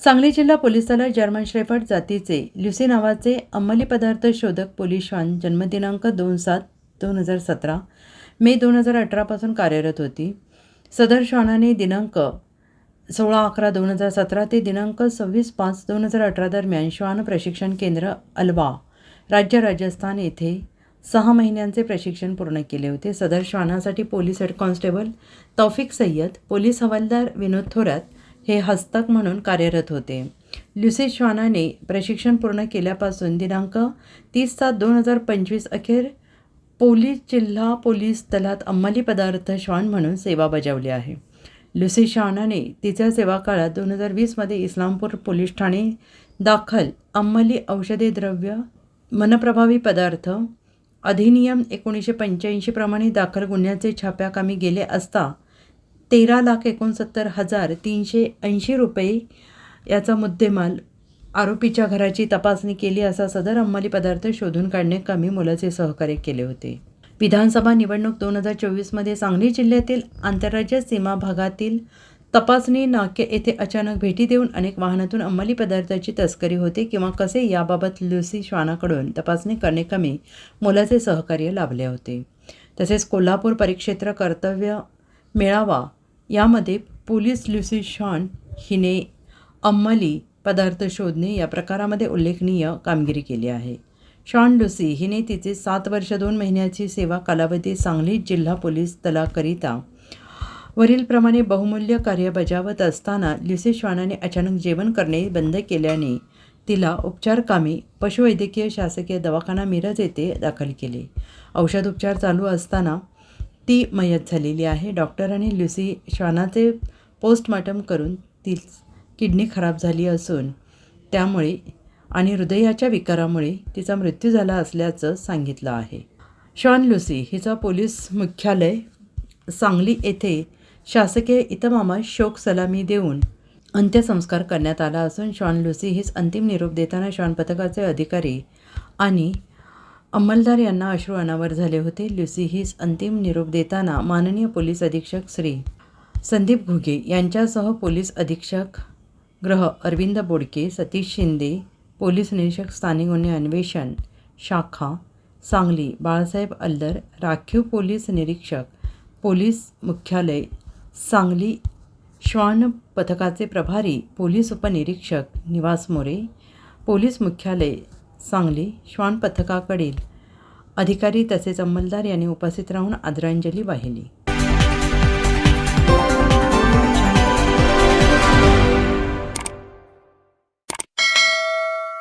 सांगली जिल्हा पोलीस दलात जर्मन श्रेफर्ड जातीचे ल्युसी नावाचे अंमली पदार्थ शोधक पोलीस श्वान जन्मदिनांक दोन सात दोन हजार सतरा मे दोन हजार अठरापासून कार्यरत होती. सदर श्वानाने दिनांक सोळा अकरा दोन हजार सतरा ते दिनांक सव्वीस पाच दोन हजार अठरा दरम्यान श्वान प्रशिक्षण केंद्र अलवा राज्य राजस्थान येथे सहा महिन्यांचे प्रशिक्षण पूर्ण केले होते. सदर श्वानासाठी police head constable Taufiq Sayyad police हवालदार विनोद थोरात हे हस्तक म्हणून कार्यरत होते. ल्युसी श्वानाने प्रशिक्षण पूर्ण केल्यापासून दिनांक तीस सात दोन हजार पंचवीस अखेर पोलीस जिल्हा पोलीस दलात अंमली पदार्थ श्वान म्हणून सेवा बजावली आहे. लुसी शाहनाने तिच्या सेवाकाळात दोन हजार वीसमध्ये इस्लामपूर पोलीस ठाणे दाखल अंमली औषधी द्रव्य मनप्रभावी पदार्थ अधिनियम एकोणीसशे पंच्याऐंशीप्रमाणे दाखल गुन्ह्याचे छाप्याकामी गेले असता तेरा लाख एकोणसत्तर हजार तीनशे ऐंशी रुपये याचा मुद्देमाल आरोपीच्या घराची तपासणी केली असा सदर अंमली पदार्थ शोधून काढणे कमी मोलाचे सहकार्य केले होते. विधानसभा निवडणूक दोन हजार चोवीसमध्ये सांगली जिल्ह्यातील आंतरराज्य सीमा भागातील तपासणी नाके येथे अचानक भेटी देऊन अनेक वाहनातून अंमली पदार्थाची तस्करी होते किंवा कसे याबाबत लुसी श्वानाकडून तपासणी करणे कमी मोलाचे सहकार्य लाभले होते. तसेच कोल्हापूर परिक्षेत्र कर्तव्य मेळावा यामध्ये पोलीस ल्युसी शॉन हिने अंमली पदार्थ शोधणे या प्रकारामध्ये उल्लेखनीय कामगिरी केली आहे. शॉन लुसी हिने तिचे सात वर्ष दोन महिन्याची सेवा कालावधी सांगली जिल्हा पोलीस दलाकरिता वरीलप्रमाणे बहुमूल्य कार्य बजावत असताना ल्युसी श्वानाने अचानक जेवण करणे बंद केल्याने तिला उपचारकामी पशुवैद्यकीय शासकीय दवाखाना मिरज येथे दाखल केले. औषधोपचार चालू असताना ती मयत झालेली आहे. डॉक्टरांनी ल्युसी श्वानाचे पोस्टमॉर्टम करून ती किडनी खराब झाली असून त्यामुळे आणि हृदयाच्या विकारामुळे तिचा मृत्यू झाला असल्याचं सांगितलं आहे. शॉन लुसी हिचा पोलीस मुख्यालय सांगली येथे शासकीय इतमामात शोक सलामी देऊन अंत्यसंस्कार करण्यात आला असून शॉन लुसी हीच अंतिम निरोप देताना शॉन पथकाचे अधिकारी आणि अंमलदार यांना अश्रू अनावर झाले होते. ल्युसी हीच अंतिम निरोप देताना माननीय पोलीस अधीक्षक श्री. संदीप घुगे यांच्यासह पोलीस अधीक्षक ग्रह अरविंद बोडके सतीश शिंदे पोलीस निरीक्षक स्थानिक गुन्हे अन्वेषण शाखा सांगली बाळासाहेब अल्लर राखीव पोलीस निरीक्षक पोलीस मुख्यालय सांगली श्वान पथकाचे प्रभारी पोलीस उपनिरीक्षक निवास मोरे पोलीस मुख्यालय सांगली श्वान पथकाकडील अधिकारी तसेच अंमलदार यांनी उपस्थित राहून आदरांजली वाहिली.